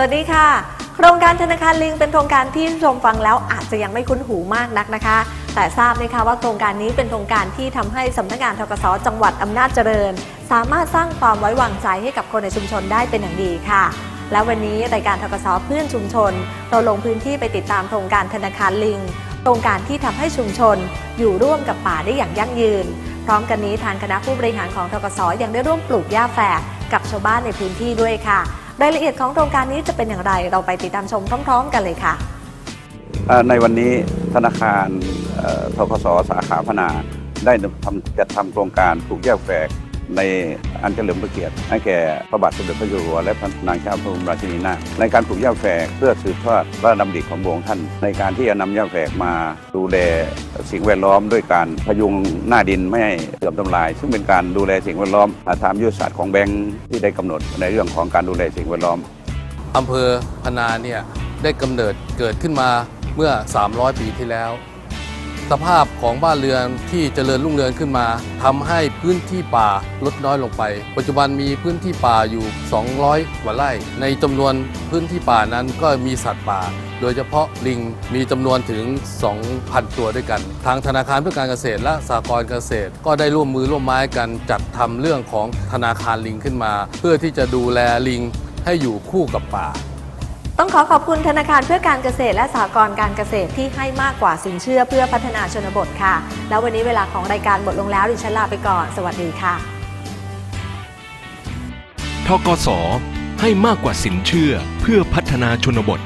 สวัสดีค่ะ โครงการธนาคารลิงเป็นโครงการที่ชมฟังแล้วอาจจะยังไม่คุ้นหูมากนักนะคะ แต่ทราบไหมคะว่าโครงการนี้เป็นโครงการที่ทำให้สำนักงานทกสจังหวัดอำนาจเจริญ สามารถสร้างความไว้วางใจให้กับคนในชุมชนได้เป็นอย่างดีค่ะ และวันนี้รายการทกสเพื่อนชุมชน เราลงพื้นที่ไปติดตามโครงการธนาคารลิง โครงการที่ทำให้ชุมชน อยู่ร่วมกับป่าได้อย่างยั่งยืน พร้อมกันนี้ทางคณะผู้บริหารของทกสยังได้ร่วมปลูกหญ้าแฝกกับชาวบ้านในพื้นที่ด้วยค่ะ รายละเอียดของโครงการนี้จะเป็นอย่างไร เราไปติดตามชมพร้อม ๆ กันเลยค่ะ ในวันนี้ธนาคารทกสสาขาพนาได้ทำจัดทำโครงการปลูกแยกแฝก ในอันเฉลิมพระเกียรติให้แก่พระบาทสมเด็จพระเจ้าอยู่หัวและพระนางเจ้าพระบรมราชินีนาถในการปลูกแยกแฝกเพื่อสืบทอดพระดำริของพระองค์ท่าน ในการที่จะนำแยกแฝกมาดูแลสิ่งแวดล้อมด้วยการพยุงหน้าดินไม่ให้เสื่อมทำลาย ซึ่งเป็นการดูแลสิ่งแวดล้อมตามยุทธศาสตร์ของแบงค์ที่ได้กำหนดในเรื่องของการดูแลสิ่งแวดล้อมอำเภอพนาเนี่ยได้กำเนิดเกิดขึ้นมาเมื่อ 300 ปีที่แล้ว สภาพของบ้านเรือนที่เจริญรุ่งเรืองขึ้นมาทำให้พื้นที่ป่าลดน้อยลงไป ปัจจุบันมีพื้นที่ป่าอยู่ 200 กว่าไร่ ในจำนวนพื้นที่ป่านั้นก็มีสัตว์ป่า โดยเฉพาะลิงมีจำนวนถึง 2,000 ตัวด้วยกัน ทางธนาคารเพื่อการเกษตรและสหกรณ์เกษตร ก็ได้ร่วมมือร่วมไม้กันจัดทำเรื่องของธนาคารลิงขึ้นมา เพื่อที่จะดูแลลิงให้อยู่คู่กับป่า ต้องขอขอบคุณธนาคารเพื่อการเกษตรและสหกรณ์การเกษตรที่ให้มากกว่าสินเชื่อเพื่อพัฒนาชนบทค่ะ แล้ววันนี้เวลาของรายการหมดลงแล้วดิฉันลาไปก่อน สวัสดีค่ะทกสให้มากกว่าสินเชื่อเพื่อพัฒนาชนบท